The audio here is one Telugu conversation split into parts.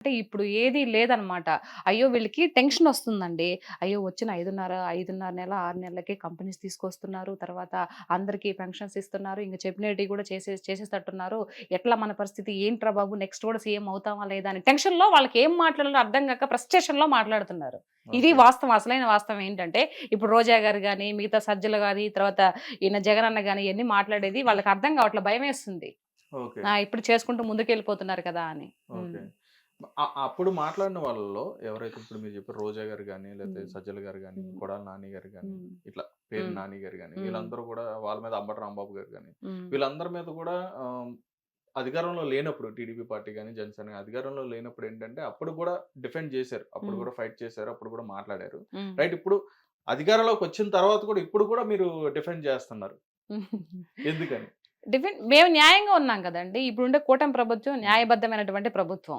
అంటే ఇప్పుడు ఏది లేదనమాట. అయ్యో! వీళ్ళకి టెన్షన్ వస్తుందండి. అయ్యో! వచ్చిన ఐదున్నర ఐదున్నర నెల ఆరు నెలలకి కంపెనీస్ తీసుకొస్తున్నారు. తర్వాత అందరికీ పెన్షన్స్ ఇస్తున్నారు. ఇంకా చెప్పినట్టు కూడా చేసే చేసేటట్టున్నారు. ఎట్లా మన పరిస్థితి? ఏంట్రా బాబు? నెక్స్ట్ కూడా సీఎం అవుతామా లేదా అని టెన్షన్లో వాళ్ళకి ఏం మాట్లాడాలో అర్థం కాక ఫ్రస్ట్రేషన్లో మాట్లాడుతున్నారు. ఇది వాస్తవం. అసలైన వాస్తవం ఏంటంటే ఇప్పుడు రోజా గారు కానీ మిగతా సజ్జలు కానీ తర్వాత ఈయన జగన్ అన్న కానీ ఇవన్నీ మాట్లాడేది వాళ్ళకి అర్థం కావట్లే. భయం వేస్తుంది ఇప్పుడు చేసుకుంటూ ముందుకెళ్ళిపోతున్నారు కదా అని. అప్పుడు మాట్లాడిన వాళ్ళలో ఎవరైతే ఇప్పుడు మీరు చెప్పారు రోజా గారు కానీ లేకపోతే. సజ్జల గారు కానీ. కొడాల నాని గారు కానీ ఇట్లా పేరు. నాని గారు కానీ. వీళ్ళందరూ కూడా వాళ్ళ మీద అంబటి రాంబాబు గారు కానీ వీళ్ళందరి మీద కూడా అధికారంలో లేనప్పుడు టీడీపీ పార్టీ కానీ జనసేన అధికారంలో లేనప్పుడు ఏంటంటే అప్పుడు కూడా డిఫెండ్ చేశారు అప్పుడు. కూడా ఫైట్ చేశారు అప్పుడు కూడా మాట్లాడారు. రైట్ ఇప్పుడు అధికారంలోకి వచ్చిన తర్వాత కూడా ఇప్పుడు కూడా మీరు డిఫెండ్ చేస్తున్నారు ఎందుకని డిఫెంట్ మేము న్యాయంగా ఉన్నాం కదండి ఇప్పుడుండే కూటమి ప్రభుత్వం న్యాయబద్ధమైనటువంటి ప్రభుత్వం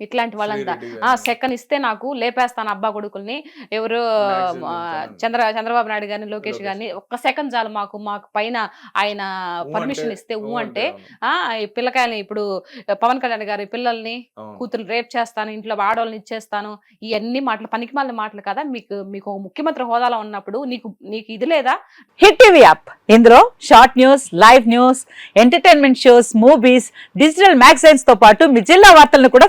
ఇట్లాంటి వాళ్ళంతా ఆ గాని. సెకండ్ ఇస్తే నాకు లేపేస్తాను అబ్బా కొడుకుల్ని ఎవరు. చంద్ర చంద్రబాబు నాయుడు గారిని లోకేష్ గారిని ఒక్క సెకండ్ చాలు మాకు మాకు పైన ఆయన పర్మిషన్ ఇస్తే ఊ అంటే. ఆ ఈ పిల్లకాయల్ని ఇప్పుడు పవన్ కళ్యాణ్ గారి పిల్లల్ని. కూతురు రేప్ చేస్తాను ఇంట్లో ఆడవాళ్ళని ఇచ్చేస్తాను ఇవన్నీ మాటలు పనికి మాలిన మాటలు కదా మీకు మీకు ఒక ముఖ్యమంత్రి హోదాలో ఉన్నప్పుడు నీకు నీకు ఇది లేదా హిట్ టీవీ యాప్ ఇందులో short news live news entertainment shows movies digital మ్యాగజైన్స్తో పాటు మీ జిల్లా వార్తలను కూడా